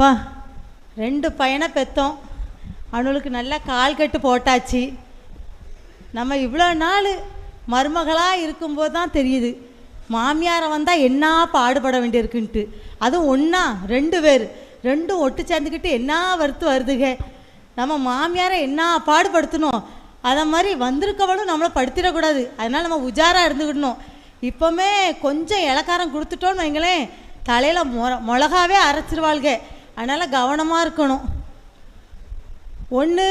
அப்பா ரெண்டு பையனை பெற்றோம் அவனுக்கு நல்லா கால் கட்டு போட்டாச்சு. நம்ம இவ்வளோ நாள் மருமகளாக இருக்கும்போது தான் தெரியுது. மாமியாரை வந்தால் என்ன பாடுபட வேண்டியிருக்குன்ட்டு. அதுவும் ஒன்றா ரெண்டு பேர். ரெண்டும் ஒட்டு சேர்ந்துக்கிட்டு என்ன வறுத்து வருதுக? நம்ம மாமியாரை என்ன பாடுபடுத்தணும்? அதை மாதிரி வந்திருக்கவளும் நம்மளை படுத்திடக்கூடாது. அதனால் நம்ம உஜாராக இருந்துக்கிடணும். இப்போவுமே கொஞ்சம் இலக்காரம் கொடுத்துட்டோன்னு வைங்களேன் தலையில் மொ மிளகாவே அரைச்சிருவாளுக. அதனால் கவனமாக இருக்கணும். ஒன்று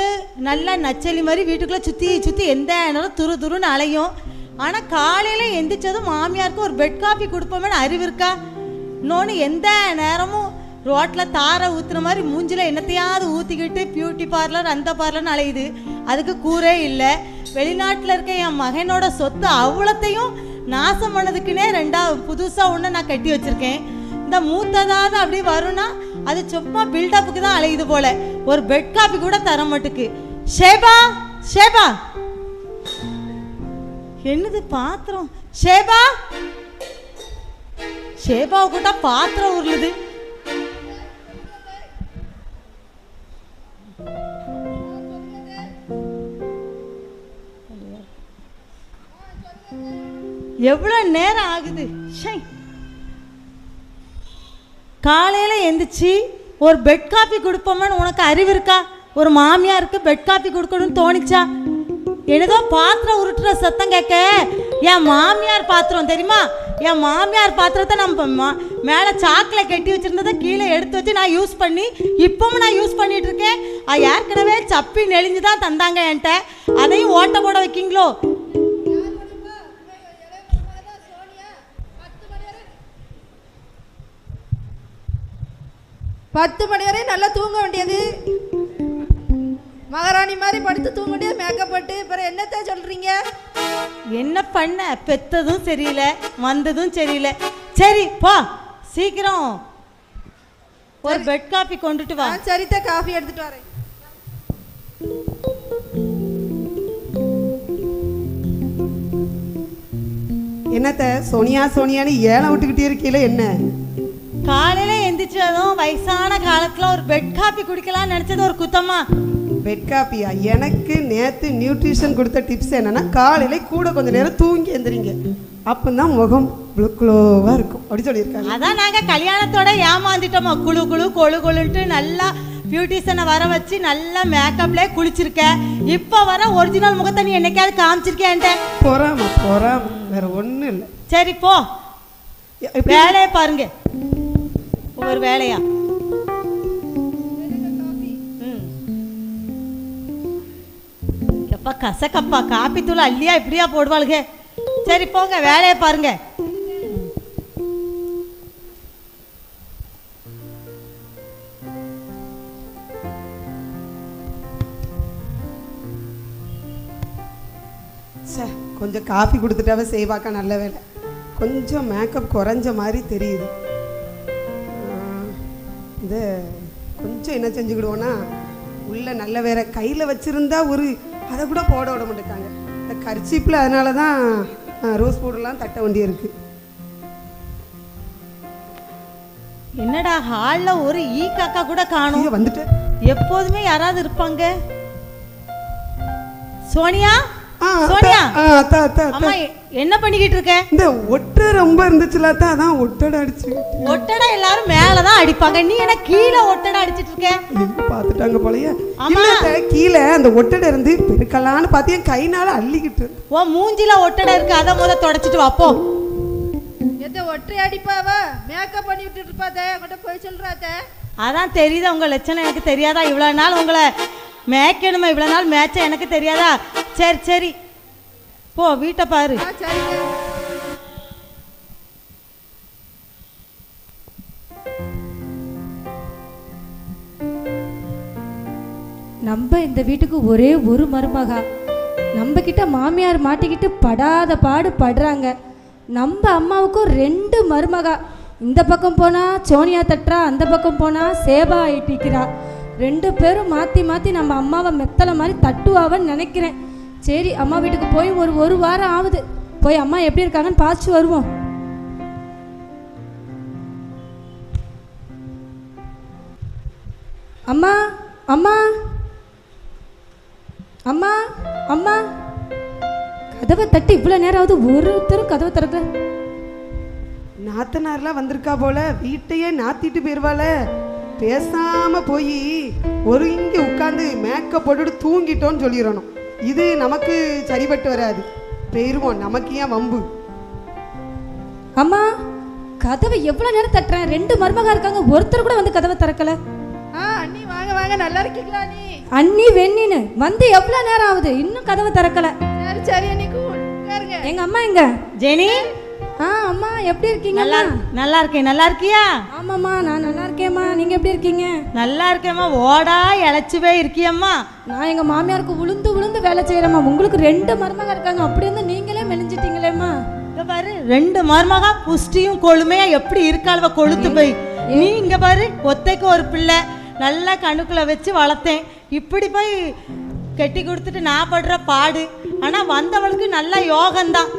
நல்லா நச்சலி மாதிரி வீட்டுக்குள்ளே சுற்றி சுற்றி எந்த நேரம் துரு துருன்னு அலையும். ஆனால் காலையில் எந்திரிச்சதும் மாமியாருக்கு ஒரு பெட் காஃபி கொடுப்போமே அறிவு இருக்கா? இன்னொன்று எந்த நேரமும் ரோட்டில் தாரை ஊற்றுன மாதிரி மூஞ்சில் என்னத்தையாவது ஊற்றிக்கிட்டு பியூட்டி பார்லர் அந்த பார்லர்னு அலையுது. அதுக்கு கூரே இல்லை. வெளிநாட்டில் இருக்க என் மகனோட சொத்து அவ்வளோத்தையும் நாசம் பண்ணதுக்குன்னே ரெண்டாவது புதுசாக ஒன்று நான் கட்டி வச்சுருக்கேன். இந்த மூத்ததாவது அப்படி வரும்னா அது சும்மா பில்டப்புக்கு தான் அலையுது போல. ஒரு பெட் காபி கூட தர மாட்டுக்கு. ஷேபா ஷேபா. என்னது பாத்திரம்? ஷேபா. ஷேபாவை கூட பாத்திரம் உருளுது. எவ்வளவு நேரம் ஆகுது? ஷை. காலையில் எந்திரிச்சு ஒரு பெட் காஃபி கொடுப்போமான்னு உனக்கு அறிவு இருக்கா? ஒரு மாமியாருக்கு பெட் காஃபி கொடுக்கணும்னு தோணிச்சா? ஏதோ பாத்திரம் உருட்டுற சத்தம் கேட்க. என் மாமியார் பாத்திரம் தெரியுமா? என் மாமியார் பாத்திரத்தை நம்ம மா மேலே சாக்கில் கட்டி வச்சுருந்ததை கீழே எடுத்து வச்சு நான் யூஸ் பண்ணி இப்போவும் நான் யூஸ் பண்ணிகிட்ருக்கேன் இருக்கேன். அது ஏற்கனவே சப்பி நெளிஞ்சு தான் தந்தாங்க என்கிட்ட. அதையும் ஓட்ட போட வைக்கிங்களோ? பத்து மணி வரை நல்லா தூங்க வேண்டியது. மகாராணி மாதிரி படுத்து தூங்க வேண்டியது மேக்கப் போட்டு பிறகு என்னத்த சொல்றீங்க? என்ன பண்ண? பெத்ததும் சரியில்லை வந்ததும் சரியில்லை. சரி போ. சீக்கிரம். ஒரு பெட் காபி கொண்டுட்டு வா. சரித்த காஃபி எடுத்துட்டு வரேன். என்னத்த சோனியா சோனியான்னு ஏலம் விட்டுக்கிட்டே இருக்கீல என்ன? காலையில எந்திரிச்சதும் வயசான காலத்துல ஒரு பெட் காபி குடிக்கலாம்னு நினைச்சது ஒரு குத்தமா? பெட் காப்பியா எனக்கு நேத்து நியூட்ரிஷன் கொடுத்த டிப்ஸ் என்னன்னா காலையில கூட கொஞ்ச நேரம் தூங்கி எந்திரிங்க. அப்பந்தான் முகம் க்ளோவா இருக்கும். அப்படி சொல்லியிருக்காங்க. அதான் நாங்க கல்யாணத்தோட ஏமாந்துட்டோமா? குழு குழு கொழு கொழுன்ட்டு நல்லா பியூட்டிஷனை வர வச்சு நல்லா மேக்கப்ல குளிச்சிருக்க. இப்போ வர ஒரிஜினல் முகத்தை நீ என்னைக்காவது காமிச்சிருக்கேன்ட்ட பொறாம பொறாம. வேற ஒண்ணும் இல்லை. சரி போ. வேலையை பாருங்க. ஒரு வேலையா? எப்பா கசக்கப்பா காப்பி தூள் அள்ளியா இப்படியா போடுவாளுங்க சரி போங்க வேலையை பாருங்க. கொஞ்சம் காஃபி கொடுத்துட்டாவே செய்வாக்கா நல்ல வேலை. கொஞ்சம் மேக்கப் குறைஞ்ச மாதிரி தெரியுது. இது கொஞ்சம் என்ன செஞ்சுக்கிடுவோன்னா உள்ள நல்ல வேற கையில் வச்சிருந்தா ஒரு அதை கூட போட விட மாட்டேங்காங்க. இந்த கர்ச்சீப்பில் அதனால தான் ரோஸ் பவுடர்லாம் தட்ட வேண்டியிருக்கு என்னடா ஹால்ல ஒரு ஈ காக்கா கூட காணும். வந்துட்டு எப்போதுமே யாராவது இருப்பாங்க? சோனியா? சோனியா ஆ, அத்தா அத்தா அத்தா. அம்மா என்ன பண்ணிக்கிட்டு இருக்க? இந்த ஒட்டை ரொம்ப இருந்துச்சுல அத்தா அதான் ஒட்டடை அடிச்சு ஒட்டடை எல்லாரும் மேலதான் அடிப்பாங்க. நீ என்ன கீழே ஒட்டடை அடிச்சிட்டு இருக்க? ஐயோ, பார்த்துட்டாங்க போலயே. ஆமா. கீழே அந்த ஒட்டடை இருந்து பெருக்கலான்னு பார்த்து என் கைனால அள்ளிக்கிட்டு உன் மூஞ்சில ஒட்டடை இருக்கு. அதை முத தொடச்சிட்டு வாப்போ எத்த ஒற்றை அடிப்பாவா? மேக்கப் பண்ணி விட்டுட்டு இருப்பாத்த உங்கள்கிட்ட போய் சொல்றாத்த அதான் தெரியுதா உங்க லட்சணம்? எனக்கு தெரியாதா? இவ்வளோ நாள் உங்களை மேய்க்கணுமா? இவ்வளோ நாள் மேய்ச்ச எனக்கு தெரியாதா? சரி சரி. போ வீட்டை பாரு. நம்ம இந்த வீட்டுக்கு ஒரே ஒரு மருமகா. நம்ம கிட்ட மாமியார் மாட்டிக்கிட்டு படாத பாடு படுறாங்க. நம்ம அம்மாவுக்கும் ரெண்டு மருமகா. இந்த பக்கம் போனா சோனியா தட்டுறா அந்த பக்கம் போனா சேபா ஆயிட்டிக்கிறா ரெண்டு பேரும் மாற்றி மாற்றி நம்ம அம்மாவை மெத்தலை மாதிரி தட்டுவாவன்னு நினைக்கிறேன். சரி அம்மா வீட்டுக்கு போய் ஒரு ஒரு வாரம் ஆகுது. போய் அம்மா எப்படி இருக்காங்கன்னு பார்த்து வருவோம். அம்மா அம்மா. அம்மா அம்மா. கதவை தட்டி இவ்வளோ நேரம் ஆகுது ஒருத்தரும் கதவை திறக்க நாத்தனார்லாம் வந்திருக்கா போல வீட்டையே நாத்திட்டு போயிருவாள. பேசாம போய் ஒரு இங்கே உட்காந்து மேக்கப் போட்டுட்டு தூங்கிட்டோன்னு சொல்லிடணும். இது நமக்கு சரிப்பட்டு வராது. போயிருவோம் நமக்கு ஏன் வம்பு? அம்மா கதவை எவ்வளோ நேரம் தட்டுறேன்? ரெண்டு மருமகா இருக்காங்க ஒருத்தர் கூட வந்து கதவை திறக்கல. ஆ அண்ணி வாங்க வாங்க நல்லா இருக்கீங்களா நீ அண்ணி வெண்ணின்னு வந்து எவ்வளோ நேரம் ஆகுது? இன்னும் கதவை திறக்கல. சரி சரி அண்ணி எங்க அம்மா எங்க? ஜெனி? ஆ அம்மா எப்படி இருக்கீங்க நல்லா நல்லா இருக்கேன். நல்லா இருக்கியா? ஆமாம்மா நான் நல்லா இருக்கேம்மா. நீங்க எப்படி இருக்கீங்க? நல்லா இருக்கேம்மா. ஓடா இழைச்சுவே இருக்கியம்மா. நான் எங்க மாமியாருக்கு உளுந்து உளுந்து வேலை செய்யறேம்மா? உங்களுக்கு ரெண்டு மருமகா இருக்காங்க. அப்படி இருந்து நீங்களே மெலிஞ்சிட்டீங்களேம்மா. இங்க பாரு ரெண்டு மருமகா புஷ்டியும் கொழுமையா எப்படி இருக்காளுவ கொழுத்து போய். நீ இங்க பாரு ஒத்தைக்கு ஒரு பிள்ளை நல்லா கண்ணுக்குள்ள வச்சு வளர்த்தேன். இப்படி போய் கட்டி கொடுத்துட்டு நான் படுற பாடு. ஆனா வந்தவளுக்கு நல்ல யோகம்தான்.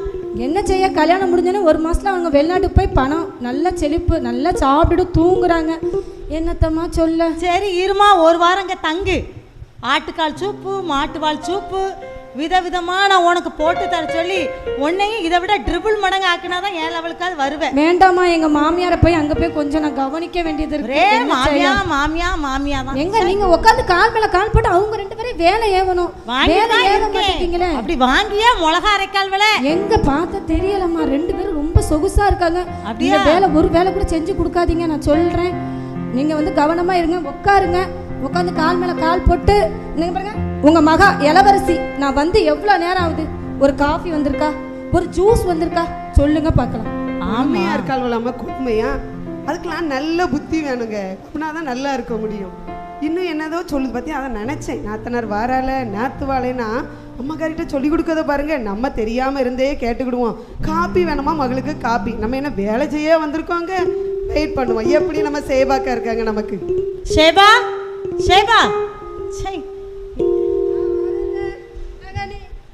என்ன செய்ய? கல்யாணம் முடிஞ்சோன்னே ஒரு மாசத்துல அவங்க வெளிநாட்டுக்கு போய் பணம் நல்ல செழிப்பு நல்லா சாப்பிட்டுட்டு தூங்குறாங்க. என்னத்தம்மா சொல்ல? சரி இருமா ஒரு வாரம் இங்க தங்கு. ஆட்டுக்கால் சூப்பு மாட்டுவால் சூப்பு. விதவிதமா நான் உனக்கு போட்டு தர சொல்லி உன்னையும் இதை விட ட்ரிபிள் மடங்கு ஆக்கினாதான் என் லெவலுக்காவது வருவேன் வேண்டாம்மா எங்க மாமியாரை போய் அங்க போய் கொஞ்சம் நான் கவனிக்க வேண்டியது இருக்கு. மாமியா? மாமியா மாமியா தான் எங்க நீங்க உட்காந்து கால் மேல கால் போட்டு அவங்க ரெண்டு பேரும் வேலை ஏவணும். வேலை ஏவ. மாட்டேங்கிறீங்களே அப்படி வாங்கியா மிளகா அரைக்கால் விலை. எங்க பார்த்த தெரியலம்மா ரெண்டு பேரும் ரொம்ப சொகுசா இருக்காங்க. அப்படியா? வேலை ஒரு வேலை கூட செஞ்சு கொடுக்காதீங்க நான் சொல்றேன். நீங்க வந்து கவனமா இருங்க உட்காருங்க. உட்காந்து கால் மேல கால் போட்டு நீங்க பாருங்க. உங்க மகா இளவரசி நான் வந்து எவ்வளவு நேரம் ஆகுது? ஒரு காஃபி வந்திருக்கா? ஒரு ஜூஸ் வந்திருக்கா? சொல்லுங்க பார்க்கலாம். ஆமையா இருக்காள்வலாம கொடுமையா? அதுக்கெல்லாம் நல்ல புத்தி வேணுங்க. அப்படின்னா தான் நல்லா இருக்க முடியும். இன்னும் என்னதோ சொல்லுது பத்தி அதை நினைச்சேன். நாத்தனார் வாரால நாத்து வாழைனா அம்மாக்காரிட்ட சொல்லி கொடுக்கறத பாருங்க. நம்ம தெரியாம இருந்தே கேட்டுக்கிடுவோம். காப்பி வேணுமா மகளுக்கு? காப்பி. நம்ம என்ன வேலை செய்ய வந்திருக்கோங்க? வெயிட் பண்ணுவோம். எப்படி நம்ம சேவாக்கா இருக்காங்க நமக்கு? ஷேபா ஷேபா சை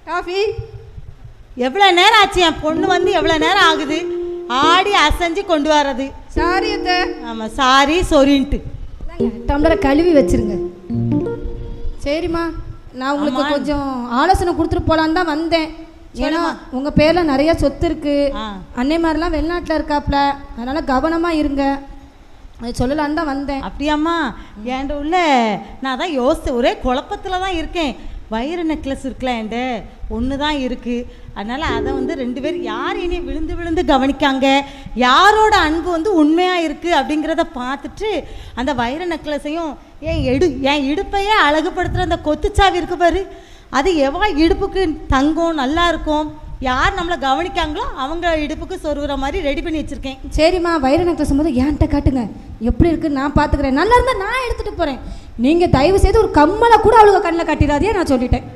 காஃபி எவ்வளோ நேரம் ஆச்சு? என் பொண்ணு வந்து எவ்வளோ நேரம் ஆகுது? ஆடி அசைஞ்சு கொண்டு வர்றது. சாரி ஆமாம் சாரி சொரின்ட்டு டம்ளரை கழுவி வச்சிருங்க. சரிம்மா நான் உங்களுக்கு கொஞ்சம் ஆலோசனை கொடுத்துட்டு போலான்னு தான் வந்தேன். ஏன்னா உங்க பேர்ல நிறைய சொத்து இருக்கு. ஆ. அன்னை மாதிரிலாம் வெளிநாட்டில் இருக்காப்ல. அதனால கவனமா இருங்க. சொல்லலான்னு தான் வந்தேன். அப்படியாம்மா? என்கிட்ட உள்ள நான் தான் யோசித்தேன் ஒரே குழப்பத்தில் தான் இருக்கேன். வயிறு நெக்லஸ் இருக்குல்ல என்கிட்ட ஒன்று தான் இருக்குது அதனால் அதை வந்து ரெண்டு பேர் யார் இனி விழுந்து விழுந்து கவனிக்காங்க? யாரோட அன்பு வந்து உண்மையாக இருக்குது அப்படிங்கிறத பார்த்துட்டு அந்த வைர நெக்லஸையும் என் எடு என் இடுப்பையே அழகுபடுத்துகிற அந்த கொத்துச்சாவி இருக்கு பாரு. அது எவ்வளோ இடுப்புக்கு தங்கம் நல்லா இருக்கும். யார் நம்மளை கவனிக்காங்களோ அவங்க இடுப்புக்கு சொருகிற மாதிரி ரெடி பண்ணி வச்சுருக்கேன். சரிம்மா வைர நெக்லஸ் போது என்கிட்ட காட்டுங்க. எப்படி இருக்கு? நான் பார்த்துக்கிறேன். நல்லா இருந்தால் நான் எடுத்துட்டு போறேன். நீங்க தயவு செய்து ஒரு கம்மலை கூட அவளுக்கு கண்ணில் கட்டிடாதே நான் சொல்லிட்டேன்.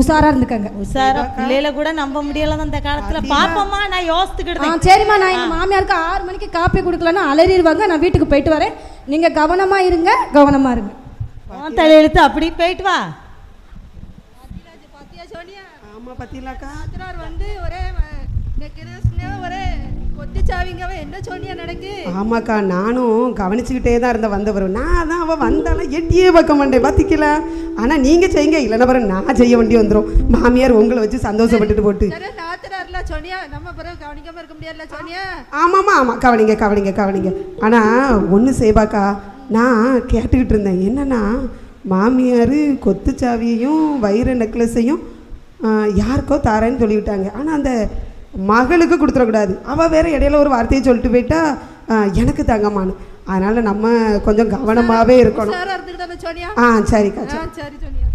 உஷாரா இருந்துக்கங்க. உஷாரா பிள்ளையில கூட நம்ப முடியல அந்த காலத்துல. பாப்போம்மா நான் யோசித்துக்கிட்டேன் சரிம்மா நான் எங்கள் மாமியாருக்கு ஆறு மணிக்கு காப்பி கொடுக்கலன்னா அலறிடுவாங்க நான் வீட்டுக்கு போயிட்டு வரேன். நீங்கள் கவனமாக இருங்க கவனமாக இருங்க. தலையெழுத்து அப்படி போயிட்டு வா. ஆமா பத்தியலாக்கா நாத்தனார் வந்து ஒரே ஒரே கொத்திச்சாவிங்கவ என்ன சோனியா நடக்கு? ஆமாக்கா நானும் கவனிச்சுக்கிட்டே தான் இருந்த வந்தவர். நான் தான் அவள் வந்தாலும் எட்டியே பார்க்க மாட்டேன் பார்த்திக்கல ஆனால் நீங்கள் செய்யுங்க இல்லைன்னா பாரு நான் செய்ய வேண்டி வந்துடும் மாமியார் உங்களை வச்சு சந்தோஷப்பட்டுட்டு போட்டு. சரி நாத்தனார்ல சோனியா நம்ம பிறகு கவனிக்காம இருக்க முடியாதுல சோனியா? ஆமாம்மா ஆமாம் கவனிங்க கவனிங்க கவனிங்க. ஆனால் ஒன்று செய்வாக்கா நான் கேட்டுக்கிட்டு இருந்தேன். என்னன்னா மாமியார் கொத்துச்சாவியையும் வைர நெக்லஸையும் யாருக்கோ தாரேன்னு சொல்லிவிட்டாங்க. ஆனால் அந்த மகளுக்கு கொடுத்துடக்கூடாது. அவள் வேற இடையில ஒரு வார்த்தையை சொல்லிட்டு போயிட்டா எனக்கு தங்கம்மான்னு. அதனால் நம்ம கொஞ்சம் கவனமாகவே இருக்கணும். சாரா இருந்துக்கிட்டான சோனியா? ஆ சரிக்கா ஆ சரி சோனியா.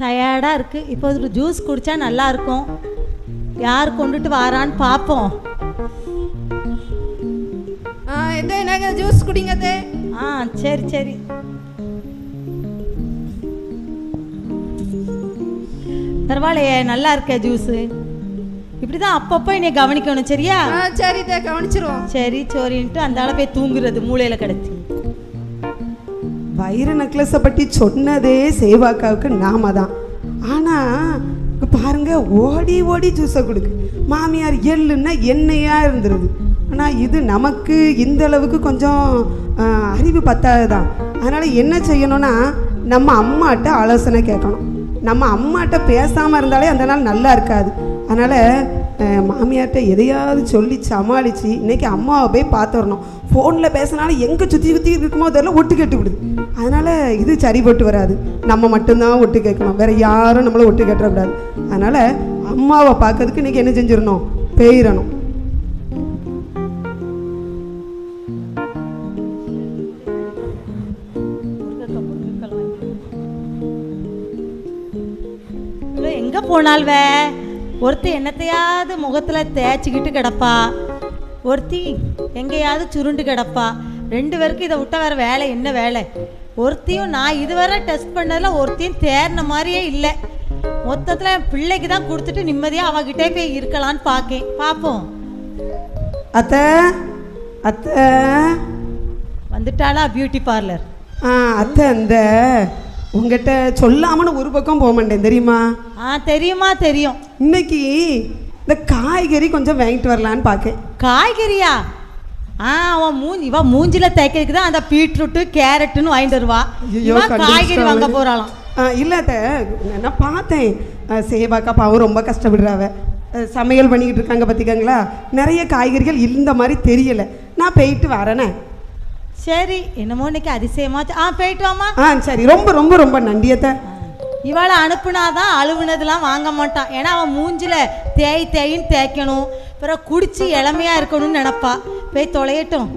டயர்டா இருக்கு. இப்போ ஒரு ஜூஸ் குடிச்சா நல்லா இருக்கும். யார் கொண்டுட்டு வாரான்னு பார்ப்போம் ஆ எத்தே நாங்க ஜூஸ் குடிங்க ஆ சரி சரி. பரவாயில்லையே நல்லா இருக்கே ஜூஸு. இப்படி தான் அப்பப்போ என்னை கவனிக்கணும் சரியா? ஆ சரி தே கவனிச்சிருவோம். சரி சோரின்ட்டு அந்த ஆளை போய் தூங்குறது மூளையில் கிடச்சி வைர நெக்லஸை பற்றி சொன்னதே சேவாக்காவுக்கு நாம தான். ஆனால் பாருங்க ஓடி ஓடி ஜூஸை கொடுக்கு. மாமியார் எள்ளுன்னா எண்ணெயாக இருந்துருது. ஆனால் இது நமக்கு இந்த அளவுக்கு கொஞ்சம் அறிவு பத்தாது தான் அதனால் என்ன செய்யணும்னா நம்ம அம்மாட்ட ஆலோசனை கேட்கணும். நம்ம அம்மாட்ட பேசாமல் இருந்தாலே அந்த நாள் நல்லா இருக்காது. அதனால் மாமியார்கிட்ட எதையாவது சொல்லி சமாளித்து இன்னைக்கு அம்மாவை போய் பார்த்துடணும் ஃபோனில் பேசினாலும் எங்கே சுற்றி சுற்றி இருக்குமோ அதெல்லாம் ஒட்டு கேட்டு விடுது. அதனால் இது சரிப்பட்டு வராது. நம்ம மட்டும்தான் ஒட்டு கேட்கணும். வேறு யாரும் நம்மளை ஒட்டு கேட்டுறக்கூடாது. அதனால் அம்மாவை பார்க்கறதுக்கு இன்றைக்கி என்ன செஞ்சிடணும்? பெயிரணும் எங்கே போனால்வ? ஒருத்தி என்னத்தையாவது முகத்தில் தேய்ச்சிக்கிட்டு கிடப்பா. ஒருத்தி எங்கேயாவது சுருண்டு கிடப்பா. ரெண்டு பேருக்கு இதை விட்ட வேற வேலை என்ன வேலை? ஒருத்தியும் நான் இதுவரை டெஸ்ட் பண்ணதில் ஒருத்தியும் தேர்ன மாதிரியே இல்லை. மொத்தத்தில் என் பிள்ளைக்கு தான் கொடுத்துட்டு நிம்மதியாக அவகிட்டே போய் இருக்கலான்னு பார்க்கேன் பார்ப்போம் அத்தை அத்தை. வந்துட்டாளா பியூட்டி பார்லர் ஆ அத்தை அந்த உங்ககிட்ட சொல்லாமன்னு ஒரு பக்கம் போக மாட்டேன் தெரியுமா? ஆ தெரியுமா தெரியும். இன்னைக்கு இந்த காய்கறி கொஞ்சம் வாங்கிட்டு வரலான்னு பார்க்கேன் காய்கறியா? ஆ அவன் மூஞ்சி இவன் மூஞ்சில தேய்க்கிறதுக்கு தான் அந்த பீட்ரூட்டு கேரட்டுன்னு வாங்கிட்டு வருவா. ஐயோ, இவன் காய்கறி. வாங்க போறாளாம். ஆ, இல்ல அத்தை நான் பார்த்தேன். சேவாக்கா பாவம் ரொம்ப கஷ்டப்படுறாவ சமையல் பண்ணிக்கிட்டு இருக்காங்க பார்த்திக்கங்களா நிறைய காய்கறிகள் இந்த மாதிரி தெரியல. நான் போயிட்டு வரேனே. சரி என்னமோ இன்னைக்கு அதிசயமா ஆ போயிட்டு வாமா ஆ சரி. ரொம்ப ரொம்ப ரொம்ப நன்றியத்தை இவளை அனுப்புனாதான் அழுவுனதெல்லாம் வாங்க மாட்டான். ஏன்னா அவன் மூஞ்சில தேய் தேயின்னு தேய்க்கணும். பிறகு குடிச்சு இளமையா இருக்கணும்னு நினைப்பா. போய் தொலையட்டும்.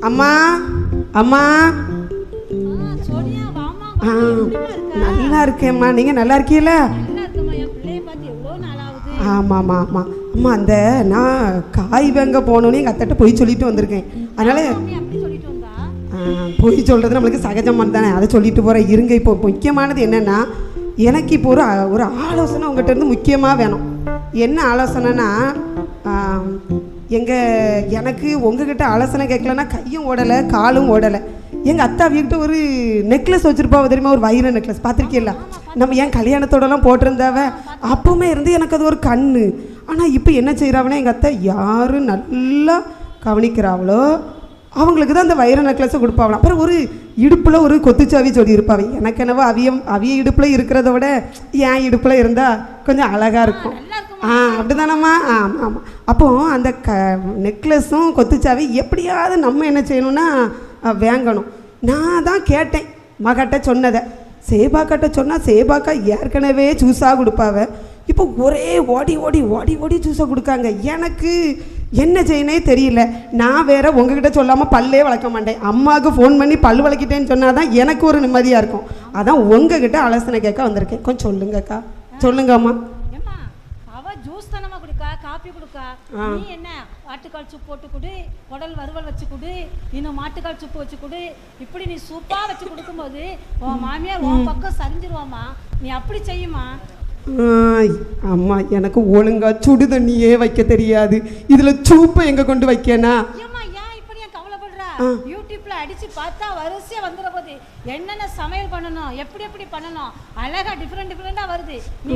அம்மா அம்மா. ஆ நல்லா இருக்கேம்மா. நீங்கள் நல்லா இருக்கீங்களா நல்லா இருக்குமா என் ஆமாம் அம்மா அந்த நான் காய் வாங்க போனோன்னே எங்கள் அத்தட்ட போய் சொல்லிட்டு வந்திருக்கேன். அதனால் போய் அப்படி சொல்லிட்டு பொய் சொல்கிறது நம்மளுக்கு சகஜமாக தானே. அதை சொல்லிட்டு போகிறேன் இருங்க இப்போ. முக்கியமானது என்னென்னா எனக்கு இப்போ ஒரு ஒரு ஆலோசனை உங்கள்கிட்ட இருந்து முக்கியமாக வேணும். என்ன ஆலோசனைனா எங்கள் எனக்கு உங்ககிட்ட ஆலோசனை கேட்கலன்னா கையும் ஓடலை காலும் ஓடலை. எங்கள் அத்தா வீக்கிட்ட ஒரு நெக்லஸ் வச்சுருப்பாவ தெரியுமா? ஒரு வைர நெக்லஸ் பார்த்துருக்கீங்களா? நம்ம ஏன் கல்யாணத்தோடலாம் போட்டிருந்தாவ? அப்பவுமே இருந்து எனக்கு அது ஒரு கண்ணு. ஆனால் இப்போ என்ன செய்கிறாவனா எங்கள் அத்தை? யார் நல்லா கவனிக்கிறாங்களோ அவங்களுக்கு தான் அந்த வைர நெக்லஸை கொடுப்பாங்களாம் அப்புறம் ஒரு இடுப்பில் ஒரு கொத்துச்சாவி சொல்லி இருப்பாவை எனக்கு என்னவோ அவியம் அவிய இடுப்பில் இருக்கிறத விட என் இடுப்பில் இருந்தால் கொஞ்சம் அழகாக இருக்கும். ஆ அப்படிதானம்மா? ஆமாம் ஆமாம் அப்போ அந்த க நெக்லஸும் கொத்துச்சாவி எப்படியாவது நம்ம என்ன செய்யணும்னா வாங்கணும். நான் தான் கேட்டேன். மகட்ட சொன்னதை. சேபாக்கிட்ட சொன்னால் சேபாக்கா ஏற்கனவே ஜூஸாக கொடுப்பாவ. இப்போ ஒரே ஓடி ஓடி ஓடி ஓடி ஜூஸை கொடுக்காங்க. எனக்கு என்ன செய்யனே தெரியல. நான் வேற உங்ககிட்ட சொல்லாமல் பல்லே வளர்க்க மாட்டேன். அம்மாவுக்கு ஃபோன் பண்ணி பல் வளர்க்கிட்டேன்னு சொன்னால் தான் எனக்கு ஒரு நிம்மதியாக இருக்கும். அதான் உங்ககிட்ட ஆலோசனை கேட்க வந்திருக்கேன். கொஞ்சம் சொல்லுங்கக்கா. சொல்லுங்கம்மா. ஜூஸ் தானே குடிக்கா காப்பி குடுக்கா. நீ என்ன ஆட்டுக்கால் சூப் போட்டு குடு குடல் வறுவல் வச்சு குடு இன்னும் மாட்டுக்கால் சூப்பு வச்சு குடு. இப்படி நீ சூப்பா வச்சு கொடுக்கும்போது உன் மாமியார் உன் பக்கம் சரிஞ்சிருவாம்மா. நீ அப்படி செய்யுமா அம்மா எனக்கு ஒழுங்கா சுடு தண்ணியே வைக்க தெரியாது. இதில் சூப்பை எங்கே கொண்டு வைக்கனா? ஏன் இப்படி கவலைப்படுறா? யூடியூப்ல அடிச்சு பார்த்தா வரிசையா வந்துட போகுது என்னென்ன சமையல் பண்ணணும்? எப்படி எப்படி பண்ணணும்? அழகா டிஃப்ரெண்ட் டிஃப்ரெண்டா வருது. நீ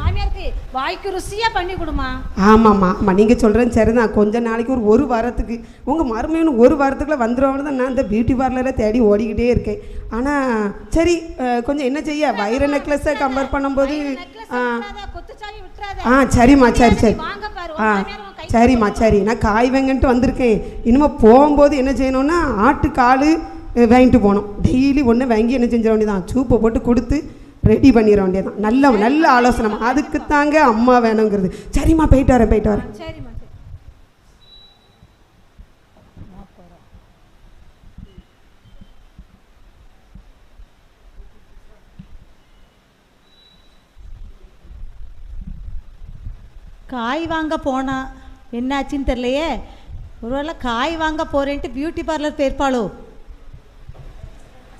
மாமியாருக்கு வாய்க்கு ருசியா பண்ணி கொடுமா. ஆமாம்மா ஆமாம் நீங்கள் சொல்கிறேன் சரிதான் கொஞ்ச நாளைக்கு ஒரு ஒரு வாரத்துக்கு. உங்கள் மருமையனு ஒரு வாரத்துக்குள்ள வந்துடுவாங்கன்னு தான் நான் இந்த பியூட்டி பார்லரை தேடி ஓடிக்கிட்டே இருக்கேன். ஆனால் சரி கொஞ்சம் என்ன செய்ய? வைர நெக்லஸை கம்பேர் பண்ணும்போது ஆ. சரிம்மா சரி சரி. வாங்க பாரு. ஆ. சரிம்மா சரி. நான் காய் வாங்கன்ட்டு வந்திருக்கேன். இனிமேல் போகும்போது என்ன செய்யணும்னா ஆட்டு கால் வாங்கிட்டு போகணும். டெய்லி ஒன்று வாங்கி என்ன செஞ்சிட வேண்டியதான் சூப்பை போட்டு கொடுத்து ரெடி பண்ணிட வேண்டியதான் நல்ல நல்ல ஆலோசனை. அதுக்கு தாங்க அம்மா வேணுங்கிறது. சரிம்மா போயிட்டு வரேன் போயிட்டு வரேன். சரி காய் வாங்க போனா என்னாச்சுன்னு தெரியலையே. ஒருவேளை காய் வாங்க போறேன்ட்டு பியூட்டி பார்லர் போயிருப்பாளோ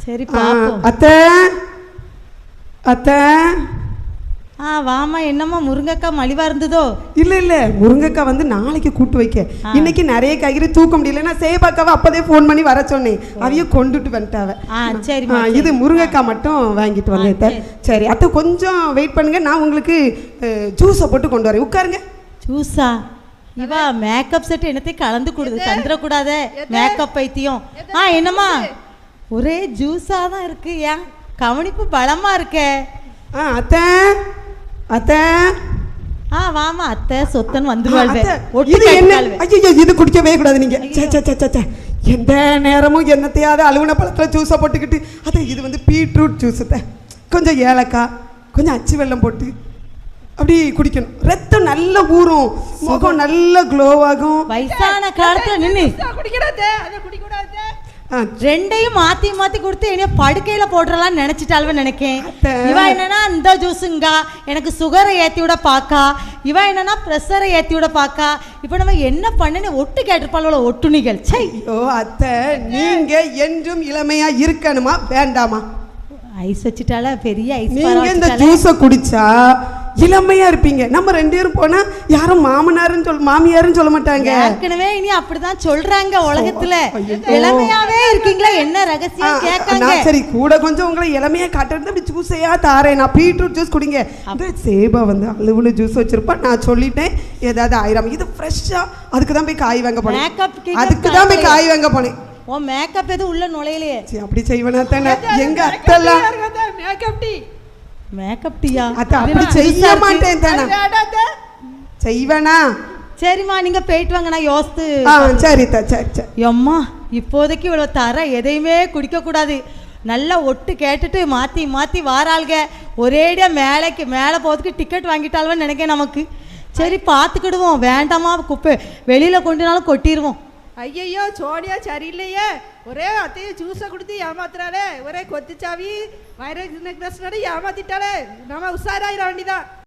சரி அத்தை அத்தை. ஆ வாமா என்னம்மா முருங்கைக்காய் மலிவா இருந்ததோ? இல்ல இல்ல முருங்கைக்காய் வந்து நாளைக்கு கூட்டு வைக்க. இன்னைக்கு நிறைய காய்கறி தூக்க முடியல. நான் சேபாக்காவை அப்பதே ஃபோன் பண்ணி வர சொன்னேன். அவைய கொண்டுட்டு வந்துட்டாவ. ஆ, இது முருங்கைக்காய் மட்டும் வாங்கிட்டு வந்தேன். சரி. அத்தை கொஞ்சம் வெயிட் பண்ணுங்க. நான் உங்களுக்கு ஜூஸை போட்டு கொண்டு வரேன். உட்காருங்க. ஜூஸா இவா மேக்கப் செட் என்னத்தையும் கலந்து கொடுது தந்துடக்கூடாதே மேக்கப் பைத்தியம். ஆ என்னம்மா? ஒரே ஜூஸா தான் இருக்கு ஏன்? கவனிப்பு பலமா இருக்கே. ஆ அத்தை? அத்தை? ஆ வாமா அத்தை சொத்தன் ஒட்டு இது என்ன. ஐயோ இது குடிக்கவே கூடாது நீங்க. சே சே சே, சே சே. எந்த நேரமும் என்னத்தையாவது அலுவன பழத்துல ஜூஸை போட்டுக்கிட்டு அத்தை இது வந்து பீட்ரூட் ஜூஸ் அத்தை. கொஞ்சம் ஏலக்காய் கொஞ்சம் அச்சு வெல்லம் போட்டு அப்படி குடிக்கணும். ரத்தம் நல்ல ஊறும். முகம் நல்ல க்ளோவாகும் வயசான காலத்துல நின்னு. குடிக்கிறாதே அதை ரெண்டையும் மாத்தி மாத்தி கொடுத்து என்னைய படுக்கையில போட்டுறலாம் நினைச்சிட்டாள்வ நினைக்கேன். அத்தை. இவ என்னன்னா இந்த ஜூஸுங்க? எனக்கு சுகரை ஏத்தி விட பாக்கா. இவ என்னன்னா ப்ரெஷரை ஏத்தி விட பாக்கா. இப்போ நம்ம என்ன பண்ணுன்னு ஒட்டு கேட்டிருப்பாளோட ஒட்டுணிகள் சை ஐயோ அத்தை நீங்க என்றும் இளமையா இருக்கணுமா? வேண்டாமா? ஐஸ் வச்சுட்டால பெரிய ஐஸ் நீங்க இந்த ஜூஸை குடிச்சா இளமையா இருப்பீங்க. நம்ம ரெண்டு பேரும் போனா யாரும் மாமனாருன்னு சொல் மாமியாருன்னு சொல்ல மாட்டாங்க. ஏற்கனவே இனி அப்படிதான் சொல்றாங்க உலகத்துல. இளமையாவே இருக்கீங்களா? என்ன ரகசியம் கேட்காங்க சரி கூட கொஞ்சம் உங்களை இளமையா காட்டுறது அப்படி ஜூஸையா தாரேன். நான் பீட்ரூட் ஜூஸ் குடிங்க. சேபா வந்து அழுவுன்னு ஜூஸ் வச்சிருப்பா. நான் சொல்லிட்டேன் ஏதாவது ஆயிரம். இது ஃப்ரெஷ்ஷா அதுக்கு தான் போய் காய் வாங்க போனேன். அதுக்கு தான் போய் காய் வாங்க போனேன். உன் மேக்கப் எதுவும் உள்ள நுழையிலையே. சரி அப்படி செய்வேனா தானே? எங்க அத்தெல்லாம் மேக்கப் டீ? மேக்கப் டீயா அத்தை அப்படி செய்ய. மாட்டேன் தானே. செய்வேனா? சரிம்மா நீங்க போயிட்டு வாங்க நான் யோசித்து ஆ சரி தா சரி சரி. எம்மா இப்போதைக்கு இவ்வளோ தர எதையுமே குடிக்கக்கூடாது. நல்லா ஒட்டு கேட்டுட்டு மாற்றி மாற்றி வாராள்க. ஒரேடியாக மேலேக்கு மேலே போகிறதுக்கு டிக்கெட் வாங்கிட்டாள்வன்னு நினைக்கிறேன் நமக்கு. சரி பார்த்துக்கிடுவோம். வேண்டாமா குப்பை. வெளியில் கொண்டுனாலும் கொட்டிடுவோம் ஐயையோ சோனியா சரியில்லையே. ஒரே அத்தையை ஜூஸை கொடுத்து ஏமாத்துறாளே. ஒரே கொத்துச்சாவி வைரஸ் நெக்லஸ்னோட ஏமாத்திட்டாளே. நம்ம உஷாராயிட வேண்டிதான்